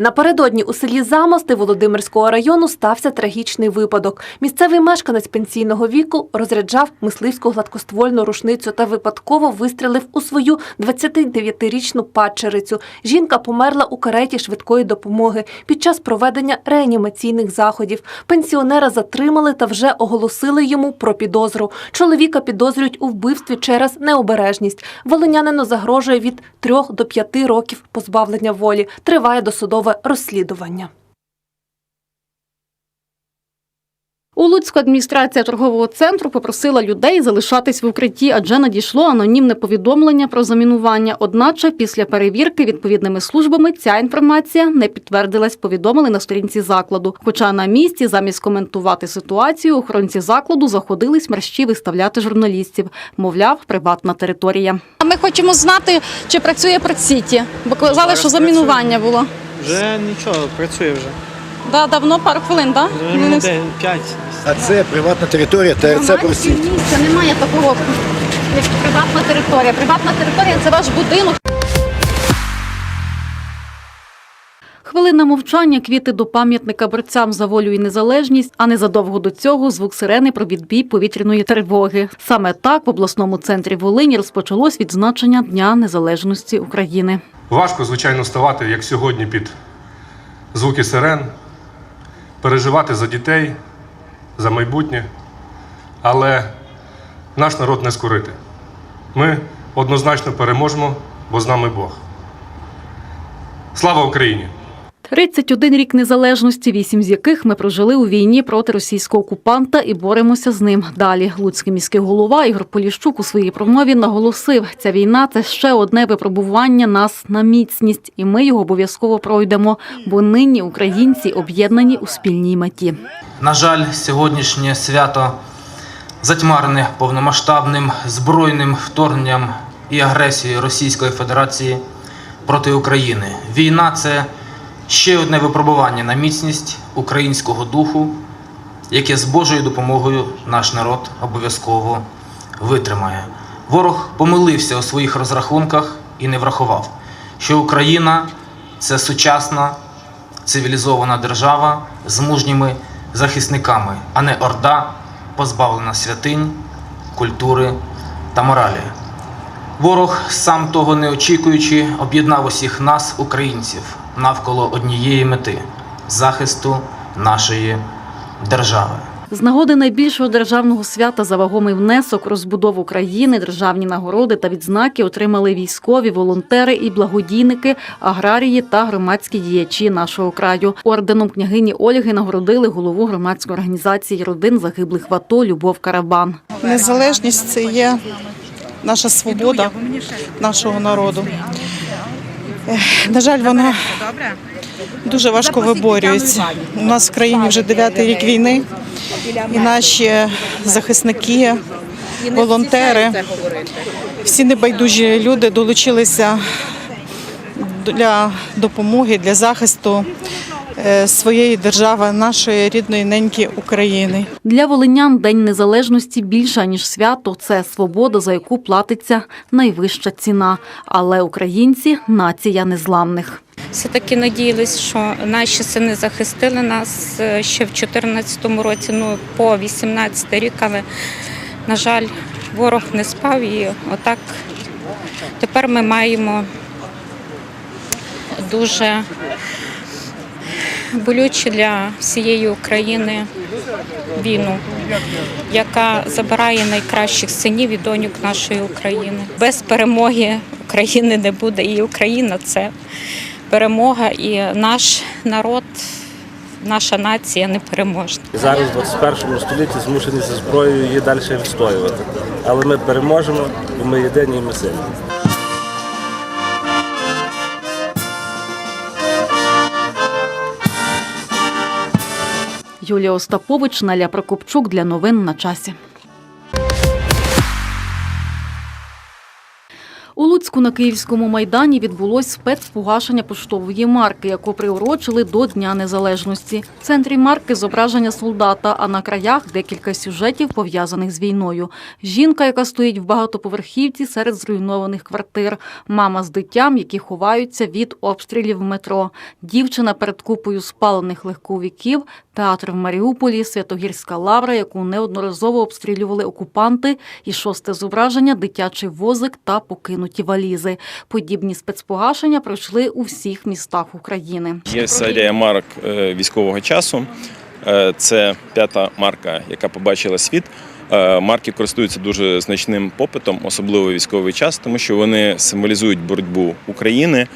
Напередодні у селі Замости Володимирського району стався трагічний випадок. Місцевий мешканець пенсійного віку розряджав мисливську гладкоствольну рушницю та випадково вистрілив у свою 29-річну падчерицю. Жінка померла у кареті швидкої допомоги під час проведення реанімаційних заходів. Пенсіонера затримали та вже оголосили йому про підозру. Чоловіка підозрюють у вбивстві через необережність. Волинянину загрожує від 3 до 5 років позбавлення волі. Триває досудове розслідування. У Луцьку адміністрація торгового центру попросила людей залишатись в укритті, адже надійшло анонімне повідомлення про замінування. Одначе, після перевірки відповідними службами ця інформація не підтвердилась. Повідомили на сторінці закладу. Хоча на місці, замість коментувати ситуацію, охоронці закладу заходились мерщі виставляти журналістів. Мовляв, приватна територія. Ми хочемо знати, чи працює Працсіті, бо казали, що замінування було. Вже нічого, працює вже. Да, давно пару хвилин, так? Вже п'ять. А це приватна територія, ТРЦ прості. місця немає такого, як приватна територія. Приватна територія це ваш будинок. Хвилина мовчання, квіти до пам'ятника борцям за волю і незалежність, а незадовго до цього звук сирени про відбій повітряної тривоги. Саме так в обласному центрі Волині розпочалось відзначення Дня Незалежності України. Важко, звичайно, ставати, як сьогодні, під звуки сирен, переживати за дітей, за майбутнє. Але наш народ не скорити. Ми однозначно переможемо, бо з нами Бог. Слава Україні! 31 рік незалежності, вісім з яких ми прожили у війні проти російського окупанта і боремося з ним. Далі Луцький міський голова Ігор Поліщук у своїй промові наголосив, ця війна це ще одне випробування нас на міцність, і ми його обов'язково пройдемо, бо нині українці об'єднані у спільній меті. На жаль, сьогоднішнє свято затьмарене повномасштабним збройним вторгненням і агресією Російської Федерації проти України. Війна це ще одне випробування на міцність українського духу, яке з Божою допомогою наш народ обов'язково витримає. Ворог помилився у своїх розрахунках і не врахував, що Україна це сучасна цивілізована держава з мужніми захисниками, а не орда, позбавлена святинь, культури та моралі. Ворог, сам того не очікуючи, об'єднав усіх нас, українців, навколо однієї мети захисту нашої держави. З нагоди найбільшого державного свята за вагомий внесок розбудову країни, державні нагороди та відзнаки отримали військові, волонтери і благодійники, аграрії та громадські діячі нашого краю. Орденом княгині Ольги нагородили голову громадської організації родин загиблих в АТО Любов Карабан. Незалежність це є наша свобода нашого народу. Ех, На жаль, воно дуже важко виборюється. У нас в країні вже дев'ятий рік війни, і наші захисники, волонтери, всі небайдужі люди долучилися для допомоги, для захисту. е, своєї держави, нашої рідної неньки України. Для волинян День Незалежності більше ніж свято. Це свобода, за яку платиться найвища ціна. Але українці нація незламних. Все-таки надіялись, що наші сини захистили нас е, ще в 2014 році, ну по 18 рік, але, на жаль, ворог не спав і отак тепер ми маємо дуже болючу для всієї України війну, яка забирає найкращих синів і доньок нашої України. Без перемоги України не буде. І Україна це перемога, і наш народ, наша нація непереможна. Зараз в 21 столітті змушені зі зброєю її далі відстоювати. Але ми переможемо, бо ми єдині і ми сильні. Юлія Остапович, Наля Прокопчук для новин на часі. Луцьку на Київському майдані відбулось спецпогашення поштової марки, яку приурочили до Дня Незалежності. В центрі марки зображення солдата, а на краях декілька сюжетів пов'язаних з війною. Жінка, яка стоїть в багатоповерхівці серед зруйнованих квартир, мама з дитям, які ховаються від обстрілів в метро, дівчина перед купою спалених легковиків, театр в Маріуполі, Святогірська лавра, яку неодноразово обстрілювали окупанти, і шосте зображення дитячий возик та покинуті валізи. Подібні спецпогашення пройшли у всіх містах України. Є серія марок е, військового часу. Е, Це п'ята марка, яка побачила світ. Е, Марки користуються дуже значним попитом, особливо військовий час, тому що вони символізують боротьбу України,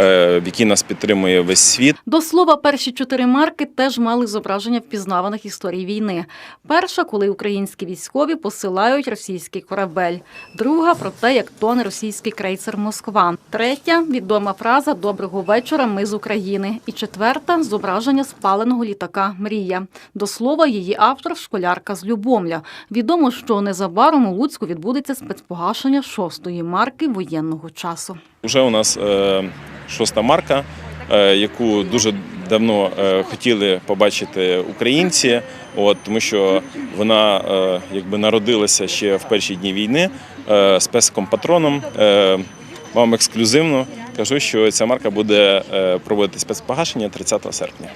в якій нас підтримує весь світ. До слова, перші чотири марки теж мали зображення впізнаваних історій війни. Перша, коли українські військові посилають російський корабель. Друга про те, як тоне російський крейсер Москва. Третя відома фраза Доброго вечора. Ми з України. І четверта зображення спаленого літака Мрія. До слова, її автор школярка з Любомля. Відомо, що незабаром у Луцьку відбудеться спецпогашення шостої марки воєнного часу. Уже у нас е, шоста марка, е, яку дуже давно е, хотіли побачити українці, от, тому що вона якби народилася ще в перші дні війни з песком патроном. вам ексклюзивно кажу, що ця марка буде проводити спецпогашення 30 серпня.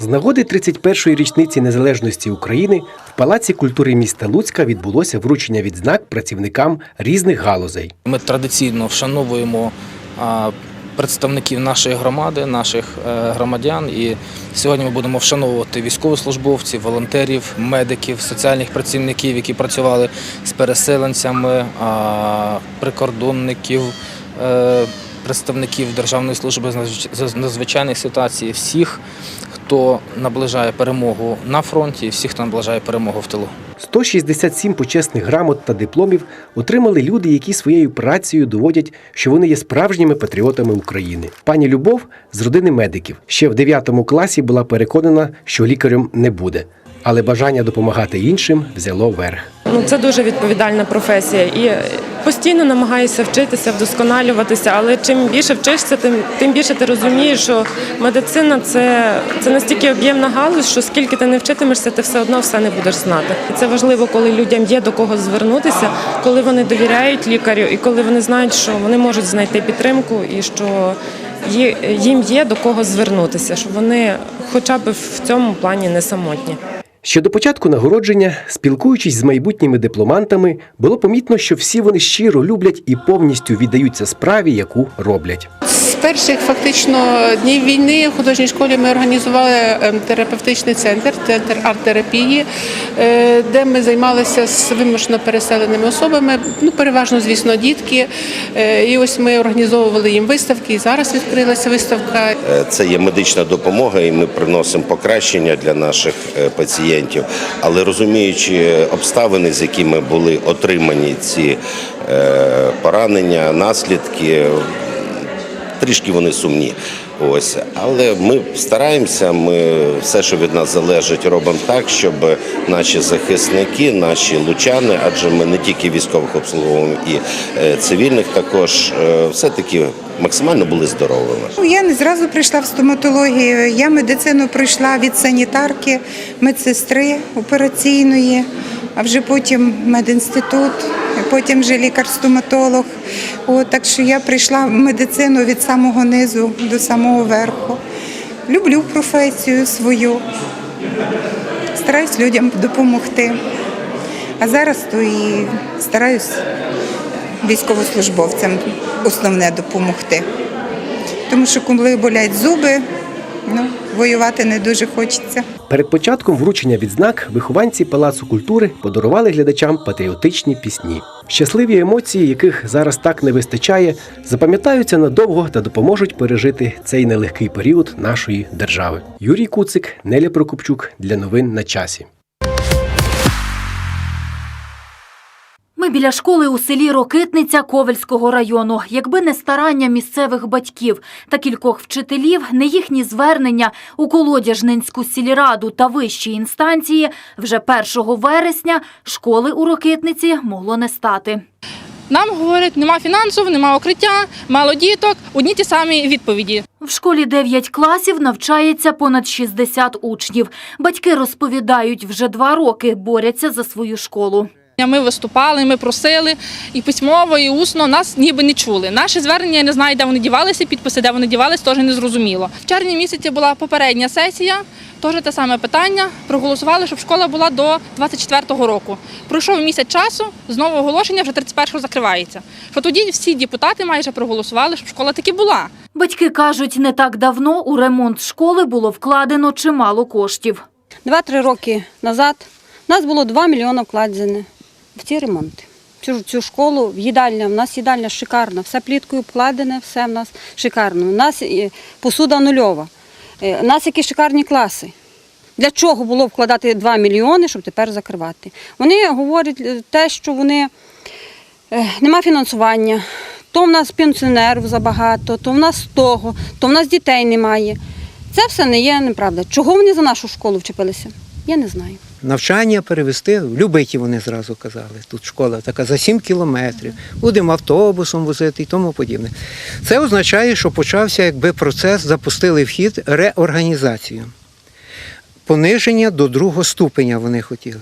З нагоди 31-ї річниці незалежності України в Палаці культури міста Луцька відбулося вручення відзнак працівникам різних галузей. Ми традиційно вшановуємо представників нашої громади, наших е, громадян. І сьогодні ми будемо вшановувати військовослужбовців, волонтерів, медиків, соціальних працівників, які працювали з переселенцями, прикордонників. е, Представників Державної служби з надзвичайних ситуацій, всіх, хто наближає перемогу на фронті, і всі, хто наближає перемогу в тилу. 167 почесних грамот та дипломів отримали люди, які своєю працею доводять, що вони є справжніми патріотами України. Пані Любов з родини медиків ще в 9 класі була переконана, що лікарем не буде, але бажання допомагати іншим взяло верх. Ну, це дуже відповідальна професія. І постійно намагаюся вчитися, вдосконалюватися, але чим більше вчишся, тим, тим більше ти розумієш, що медицина це, це настільки об'ємна галузь, що скільки ти не вчитимешся, ти все одно все не будеш знати. І це важливо, коли людям є до кого звернутися, коли вони довіряють лікарю і коли вони знають, що вони можуть знайти підтримку і що їм є до кого звернутися, що вони хоча б в цьому плані не самотні. Ще до початку нагородження, спілкуючись з майбутніми дипломантами, було помітно, що всі вони щиро люблять і повністю віддаються справі, яку роблять. З перших фактично днів війни в художній школі ми організували ем, терапевтичний центр, центр арт-терапії, е, де ми займалися з вимушено переселеними особами. Ну, переважно, звісно, дітки. Е, І ось ми організовували їм виставки. І зараз відкрилася виставка. Е, Це є медична допомога, і ми приносимо покращення для наших пацієнтів. Але розуміючи обставини, з якими були отримані ці поранення, наслідки, трішки вони сумні. Ось, але ми стараємося. Ми все, що від нас залежить, робимо так, щоб наші захисники, наші лучани, адже ми не тільки військових обслуговуємо і е, цивільних, також е, все таки максимально були здоровими. Ну, Я не зразу прийшла в стоматологію. Я медицину пройшла від санітарки, медсестри операційної, а вже потім медінститут, потім вже лікар-стоматолог. Так що я прийшла в медицину від самого низу до самого верху. Люблю професію свою, стараюсь людям допомогти. А зараз то і стараюсь військовослужбовцям основне допомогти. Тому що коли болять зуби, ну, воювати не дуже хочеться. Перед початком вручення відзнак вихованці Палацу культури подарували глядачам патріотичні пісні. Щасливі емоції, яких зараз так не вистачає, запам'ятаються надовго та допоможуть пережити цей нелегкий період нашої держави. Юрій Куцик, Неля Прокопчук для новин на часі. Ми біля школи у селі Рокитниця Ковельського району. Якби не старання місцевих батьків та кількох вчителів, не їхні звернення у Колодяжнинську сільраду та вищі інстанції, вже 1 вересня школи у Рокитниці могло не стати. Нам говорять, нема фінансів, нема укриття, мало діток, одні ті самі відповіді. В школі 9 класів навчається понад 60 учнів. Батьки розповідають, вже два роки борються за свою школу. Ми виступали, ми просили і письмово, і усно нас ніби не чули. Наші звернення я не знаю, де вони дівалися, підписи, де вони дівалися, теж не зрозуміло. В червні місяці була попередня сесія, теж те саме питання. Проголосували, щоб школа була до 24-го року. Пройшов місяць часу, знову оголошення вже 31-го закривається. Що тоді всі депутати майже проголосували, щоб школа таки була. Батьки кажуть, не так давно у ремонт школи було вкладено чимало коштів. Два-три роки назад у нас було 2 мільйони вкладені в ці ремонти. Цю, цю школу, їдальня, у нас їдальня шикарна, все пліткою вкладене, все в нас шикарно. У нас е, посуда нульова, Е, у нас які шикарні класи. Для чого було вкладати 2 мільйони, щоб тепер закривати? Вони говорять е, те, що вони е, нема фінансування, то в нас пенсіонерів забагато, то в нас того, то в нас дітей немає. Це все не є неправда. Чого вони за нашу школу вчепилися? Я не знаю. Навчання перевести, Любиті вони зразу казали. Тут школа така за 7 кілометрів, будемо автобусом возити і тому подібне. Це означає, що почався якби процес, запустили в хід реорганізацію. Пониження до другого ступеня вони хотіли.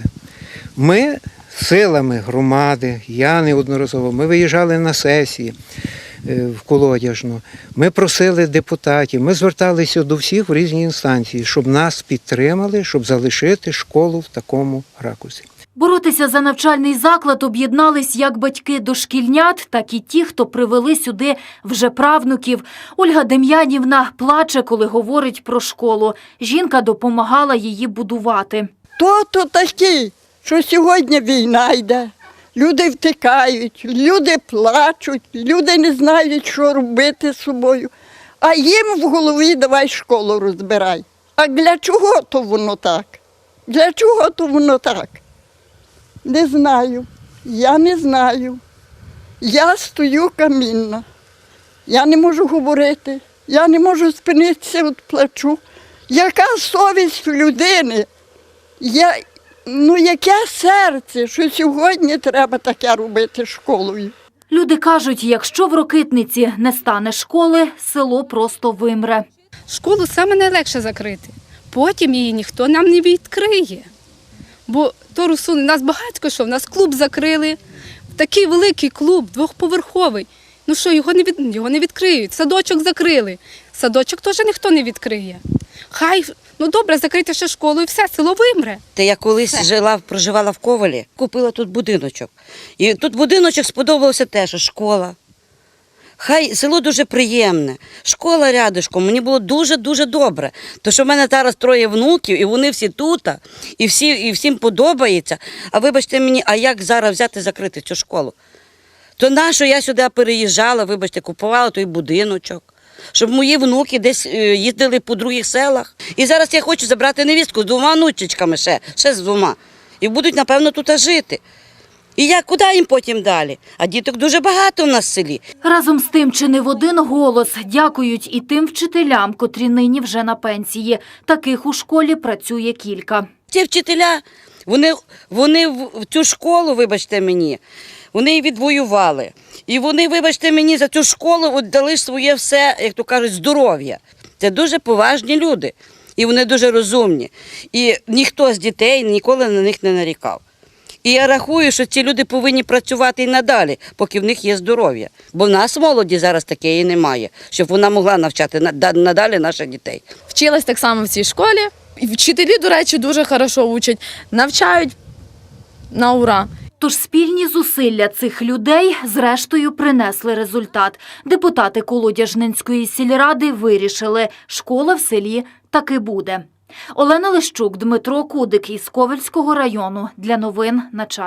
Ми силами громади, я неодноразово, ми виїжджали на сесії в Колодяжну, ми просили депутатів, ми зверталися до всіх в різні інстанції, щоб нас підтримали, щоб залишити школу в такому ракурсі. Боротися за навчальний заклад об'єднались як батьки дошкільнят, так і ті, хто привели сюди вже правнуків. Ольга Дем'янівна плаче, коли говорить про школу. Жінка допомагала її будувати. То то такий, що сьогодні війна йде. Люди втикають, люди плачуть, люди не знають, що робити з собою. А їм в голові давай школу розбирай. А для чого то воно так? Для чого то воно так? Не знаю. Я не знаю. Я стою камінна. Я не можу говорити, я не можу спинитися від плачу. Яка совість людини? Я, ну яке серце, що сьогодні треба таке робити школою? Люди кажуть, якщо в Рокитниці не стане школи, село просто вимре. Школу саме найлегше закрити. Потім її ніхто нам не відкриє. Бо то русуни, нас багатько що, в нас клуб закрили. Такий великий клуб, двохповерховий. Ну що, його не, від... його не відкриють. Садочок закрили. Садочок теж ніхто не відкриє. Хай, ну добре, закрийте ще школу і все, село вимре. Та я колись жила, проживала в Ковалі, купила тут будиночок. І тут будиночок сподобався теж школа. Хай село дуже приємне, школа рядишком, мені було дуже-дуже добре. То що в мене зараз троє внуків, і вони всі тут, і, всі, і всім подобається. А вибачте мені, а як зараз взяти закрити цю школу? То нащо я сюди переїжджала, вибачте, купувала той будиночок, щоб мої внуки десь е, їздили по других селах. І зараз я хочу забрати невістку з двома внучечками ще, ще з двома. І будуть, напевно, тут жити. І я куди їм потім далі? А діток дуже багато в нас в селі. Разом з тим, чи не в один голос дякують і тим вчителям, котрі нині вже на пенсії. Таких у школі працює кілька. Ті вчителя, вони, вони в в цю школу, вибачте мені, вони її відвоювали. І вони, вибачте мені, за цю школу от дали своє все, як то кажуть, здоров'я. Це дуже поважні люди. І вони дуже розумні. І ніхто з дітей ніколи на них не нарікав. І я рахую, що ці люди повинні працювати і надалі, поки в них є здоров'я. Бо в нас молоді зараз такої немає, щоб вона могла навчати надалі наших дітей. Вчилась так само в цій школі. Вчителі, до речі, дуже хорошо учать, навчають на ура. Тож спільні зусилля цих людей зрештою принесли результат. Депутати Колодяжнинської сільради вирішили, школа в селі таки буде. Олена Лищук, Дмитро Кудик із Ковельського району. Для новин на часі.